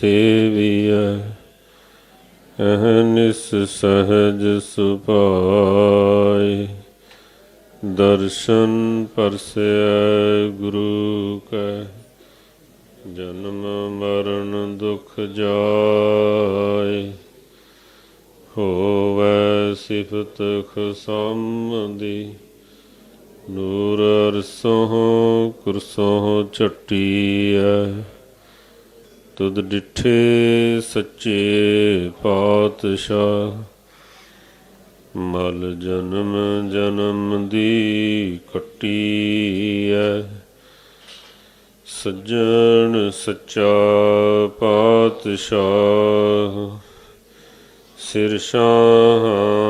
ਸੇਵੀਐ ਅਹਨਿਸ ਸਹਜ ਸੁਭਾਏ। ਦਰਸ਼ਨ ਪਰਸੈ ਗੁਰੂ ਕੈ। ਜਨਮ ਮਰਨ ਦੁਖ ਜਾਏ। ਹੋਵੈ ਸਿਫਤ ਖਸਮਦੀ ਨੂਰ ਅਰਸੋਂ ਕੁਰਸੋਂ ਚੱਟੀਐ ਤੁਧ ਡਿਠੇ ਸੱਚੇ ਪਾਤਸ਼ਾਹ। ਮਲ ਜਨਮ ਜਨਮ ਦੀ ਕੱਟੀ ਐ। ਸੱਜਣ ਸੱਚਾ ਪਾਤਸ਼ਾਹ। ਸਿਰ ਸ਼ਾਹਾਂ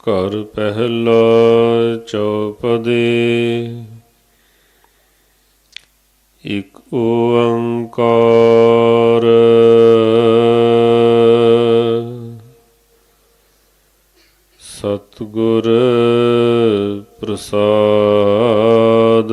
ਘਰ ਪਹਿਲਾ ਚੌਪਦੇ ਇਕ ਓੰਕਾਰ ਸਤਿਗੁਰ ਪ੍ਰਸਾਦ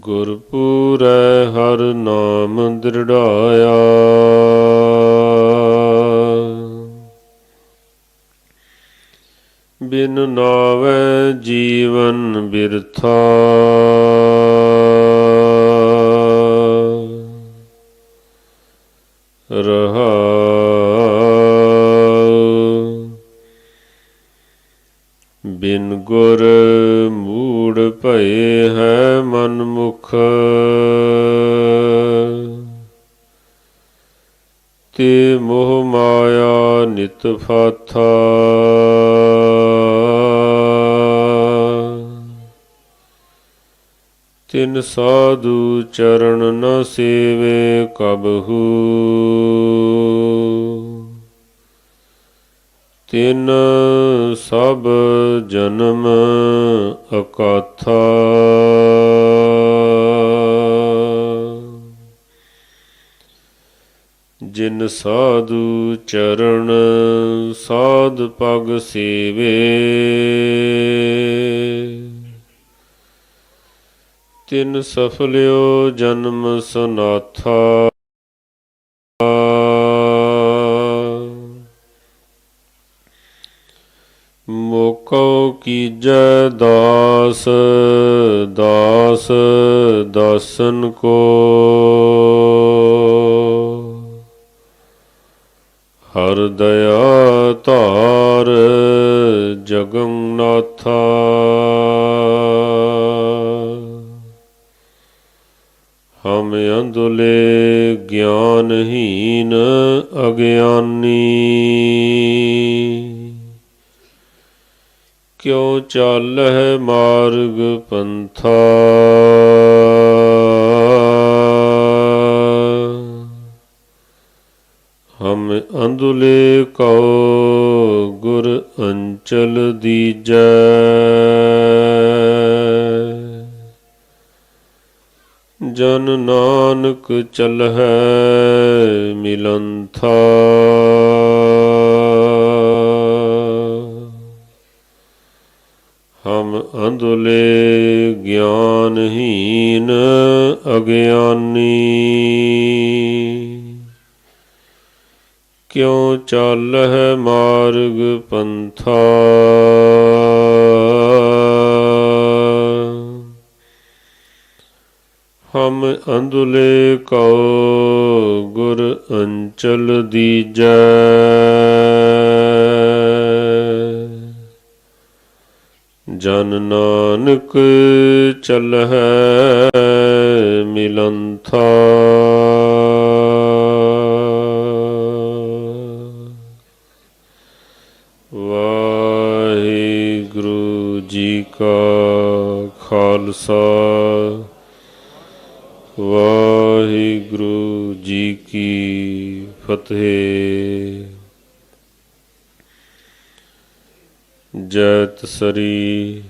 ਗੁਰਪੂਰੈ ਹਰ ਨਾਮ ਦ੍ਰਿੜਾਇਆ। ਬਿਨ ਨਾਵੈ ਜੀਵਨ ਬਿਰਥਾ। ਹੈ ਮਨ ਮੁਖ ਤੇ ਮੋਹ ਮਾਇਆ ਨਿਤ ਫਾਥਾ। ਤਿਨ ਸਾਧੂ ਚਰਨ ਨ ਸੇਵੇ ਕਬਹੂ। ਤਿਨ ਸਭ ਜਨਮ ਅਕਾਥਾ। ਜਿਨ ਸਾਧੂ ਚਰਨ ਸਾਧ ਪਗ ਸੇਵੇ। ਤਿਨ ਸਫਲਿਓ ਜਨਮ ਸੁਨਾਥਾ। ਮੋਕੋ ਕੀਜੈ ਦਾਸ ਦਾਸ ਦਾਸਨ ਕੋ। ਹਰ ਦਇਆ ਧਾਰ ਜਗੰਨਾਥਾ ਹਮ ਅੰਧੁਲੇ ਗਿਆਨਹੀਨ ਅਗਿਆਨੀ। ਕਿਉ ਚਾਲਹਿ ਮਾਰਗ ਪੰਥਾ? ਹਮ ਅੰਦੁਲੇ ਕਉ ਗੁਰ ਅੰਚਲ ਦੀਜੈ। ਜਨ ਨਾਨਕ ਚਲਹਿ ਮਿਲੰਥਾ। ਹਮ ਅੰਧੁਲੇ ਗਿਆਨਹੀਨ ਅਗਿਆਨੀ। ਕਿਉ ਚਾਲਹਿ ਮਾਰਗ ਪੰਥਾ? ਹਮ ਅੰਧੁਲੇ ਕਉ ਗੁਰ ਅੰਚਲ ਦੀਜੈ। ਜਨ ਨਾਨਕ ਚਲਹਿ ਮਿਲੰਥਾ। ਵਾਹਿਗੁਰੂ ਜੀ ਕਾ ਖਾਲਸਾ। ਵਾਹਿਗੁਰੂ ਜੀ ਕੀ ਫਤਿਹ। ਜੈਤ ਸਰੀ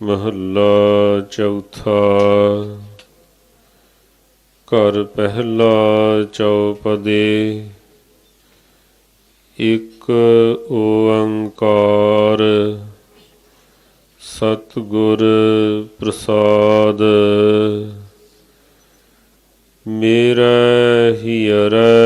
ਮਹੱਲਾ ਚੌਥਾ। ਘਰ ਪਹਿਲਾ ਚੌਪਦੇ ਇੱਕ ਓੰਕਾਰ। ਸਤਿਗੁਰ ਪ੍ਰਸਾਦ ਮੇਰਾ ਹੀਰੈ